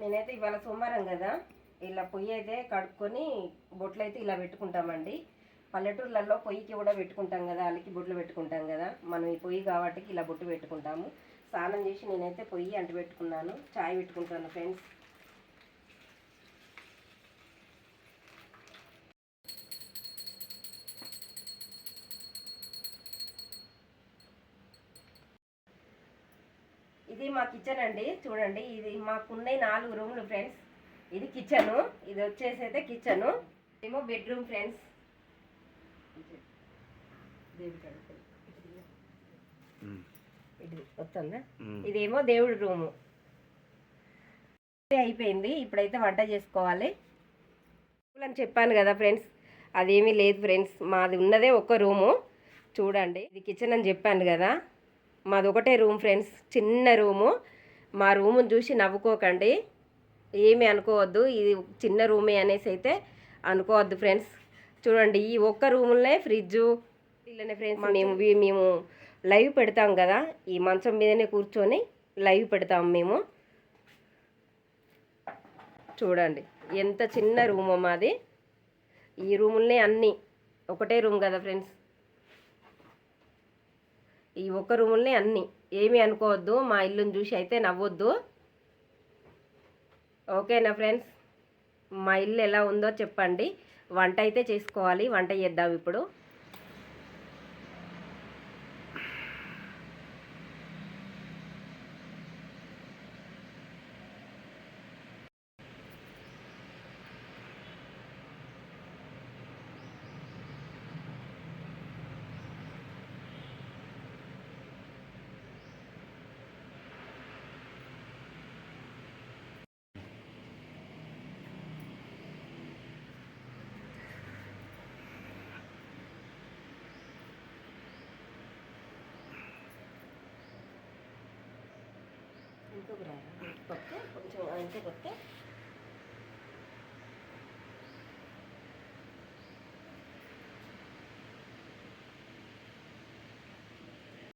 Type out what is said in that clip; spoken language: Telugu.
నేనైతే ఇవాళ సోమవారం కదా ఇలా పొయ్యి అయితే కడుక్కొని బొట్లు అయితే ఇలా పెట్టుకుంటామండి. పల్లెటూర్లలో పొయ్యికి కూడా పెట్టుకుంటాం కదా అలికి బొట్లు పెట్టుకుంటాం కదా మనం ఈ పొయ్యి కాబట్టి ఇలా బొట్టు పెట్టుకుంటాము. స్నానం చేసి నేనైతే పొయ్యి అంటు పెట్టుకున్నాను చాయ్ పెట్టుకుంటాను ఫ్రెండ్స్. ఇది మా కిచెన్ అండి. చూడండి ఇది మాకున్నాయి నాలుగు రూమ్లు ఫ్రెండ్స్ ఇది కిచెను ఇది వచ్చేసి అయితే కిచెను ఏమో బెడ్రూమ్ ఫ్రెండ్స్ ఇది వస్తుందా? ఇదేమో దేవుడి రూము. అయిపోయింది. ఇప్పుడైతే వంట చేసుకోవాలి. అని చెప్పాను కదా ఫ్రెండ్స్ అదేమీ లేదు ఫ్రెండ్స్ మాది ఉన్నదే ఒక రూము. చూడండి ఇది కిచెన్ అని చెప్పాను కదా. మాది ఒకటే రూమ్ ఫ్రెండ్స్ చిన్న రూము. మా రూముని చూసి నవ్వుకోకండి. ఏమీ అనుకోవద్దు. ఇది చిన్న రూమే అనేసి అయితే అనుకోవద్దు ఫ్రెండ్స్. చూడండి ఈ ఒక్క రూములనే ఫ్రిడ్జు. ఇల్లనే ఫ్రెండ్స్ మేము మేము లైవ్ పెడతాం కదా. ఈ మంచం మీదనే కూర్చొని లైవ్ పెడతాం మేము. చూడండి ఎంత చిన్న రూమో మాది. ఈ రూములనే అన్నీ. ఒకటే రూమ్ కదా ఫ్రెండ్స్. ఈ ఒక్క రూముల్ని అన్నీ. ఏమీ అనుకోవద్దు మా ఇల్లుని చూసి అయితే నవ్వొద్దు. ఓకేనా ఫ్రెండ్స్? మా ఇల్లు ఎలా ఉందో చెప్పండి. వంట అయితే చేసుకోవాలి వంట చేద్దాం ఇప్పుడు. 이거 그래. 이거 어때? 저, 이거 어때?